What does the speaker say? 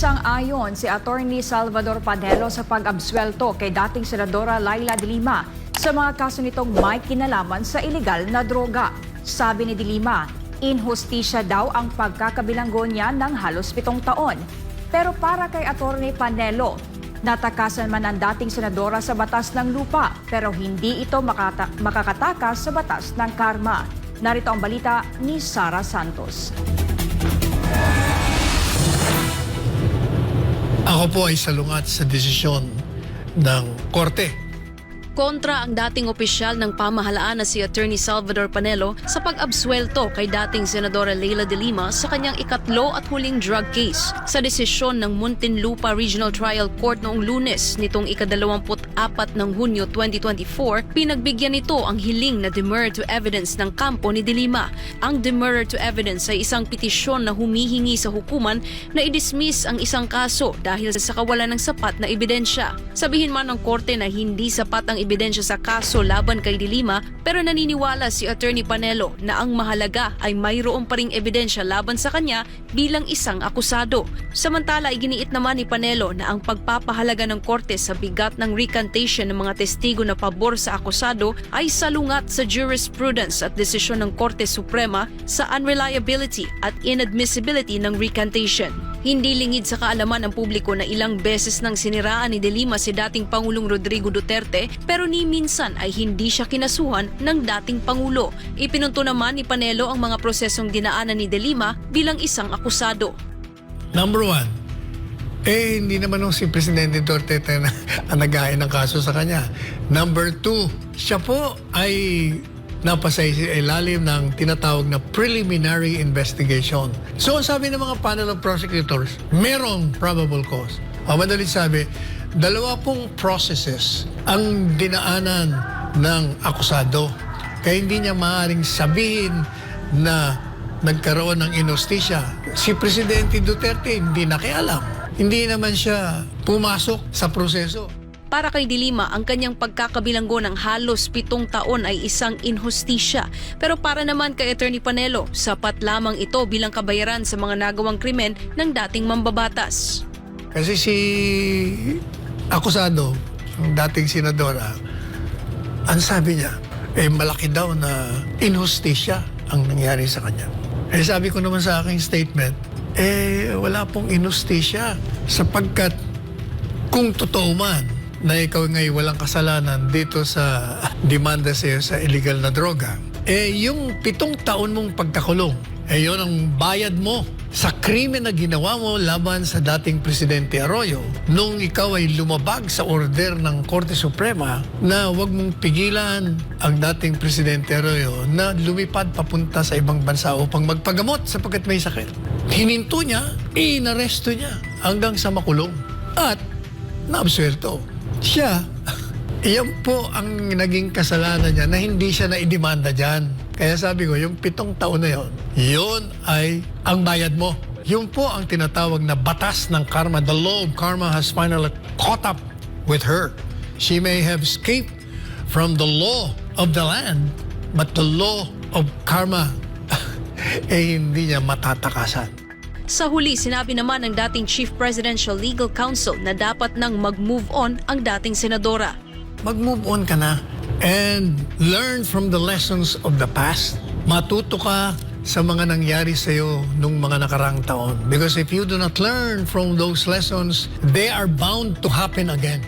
Nagsang-ayon si Attorney Salvador Padelo sa pag-absuelto kay dating Senadora Laila de Lima sa mga kaso nitong may kinalaman sa ilegal na droga. Sabi ni de Lima, inhustisya daw ang pagkakabilanggo niya ng halos pitong taon. Pero para kay Attorney Panelo, natakasan man ang dating senadora sa batas ng lupa pero hindi ito makata- makakatakas sa batas ng karma. Narito ang balita ni Sara Santos. Ako po ay salungat sa desisyon ng korte. Kontra ang dating opisyal ng pamahalaan na si Attorney Salvador Panelo sa pag-absuelto kay dating Senadora Leila de Lima sa kanyang ikatlo at huling drug case. Sa desisyon ng Muntinlupa Regional Trial Court noong lunes nitong ikadalawamput-apat ng Hunyo 2024, pinagbigyan nito ang hiling na demurrer to evidence ng kampo ni de Lima. Ang demurrer to evidence ay isang petisyon na humihingi sa hukuman na i-dismiss ang isang kaso dahil sa kawalan ng sapat na ebidensya. Sabihin man ng korte na hindi sapat ang ebidensya sa kaso laban kay Dilima pero naniniwala si Attorney Panelo na ang mahalaga ay mayroon pa ring ebidensya laban sa kanya bilang isang akusado. Samantala, iginiit naman ni Panelo na ang pagpapahalaga ng korte sa bigat ng recantation ng mga testigo na pabor sa akusado ay salungat sa jurisprudence at desisyon ng Korte Suprema sa unreliability at inadmissibility ng recantation. Hindi lingid sa kaalaman ng publiko na ilang beses nang siniraan ni De Lima si dating Pangulong Rodrigo Duterte pero ni minsan ay hindi siya kinasuhan ng dating Pangulo. Ipinunto naman ni Panelo ang mga prosesong dinaanan ni De Lima bilang isang akusado. Number one, eh hindi naman nung si Presidente Duterte na ang nag ng kaso sa kanya. Number two, siya po ay napasa sa ilalim ng tinatawag na preliminary investigation. So sabi ng mga panel of prosecutors, merong probable cause. Ang madalit sabi, dalawa pong processes ang dinaanan ng akusado. Kaya hindi niya maaaring sabihin na nagkaroon ng inostisya. Si Presidente Duterte hindi nakialam. Hindi naman siya pumasok sa proseso. Para kay Dilima, ang kanyang pagkakabilanggo ng halos pitong taon ay isang inhustisya. Pero para naman kay Attorney Panelo, sapat lamang ito bilang kabayaran sa mga nagawang krimen ng dating mambabatas. Kasi si akusado, ang dating senadora, ang sabi niya, eh malaki daw na inhustisya ang nangyari sa kanya. Eh sabi ko naman sa aking statement, eh wala pong inhustisya sapagkat kung totoo man na ikaw ngay walang kasalanan dito sa demanda sa iyo sa illegal na droga, eh yung pitong taon mong pagkakulong, eh yun ang bayad mo sa krimen na ginawa mo laban sa dating Presidente Arroyo nung ikaw ay lumabag sa order ng Korte Suprema na huwag mong pigilan ang dating Presidente Arroyo na lumipad papunta sa ibang bansa upang magpagamot sapagkat may sakit. Hininto niya, inaresto niya hanggang sa makulong. At naabsuelto. Siya, iyan po ang naging kasalanan niya na hindi siya naidemanda dyan. Kaya sabi ko, yung pitong taon na yon, yun ay ang bayad mo. Yun po ang tinatawag na batas ng karma. The law of karma has finally caught up with her. She may have escaped from the law of the land, but the law of karma eh hindi niya matatakasan. Sa huli, sinabi naman ng dating Chief Presidential Legal Counsel na dapat nang mag-move on ang dating senadora. mag-move on ka na and learn from the lessons of the past. Matuto ka sa mga nangyari sa iyo nung mga nakarang taon. Because if you do not learn from those lessons, they are bound to happen again.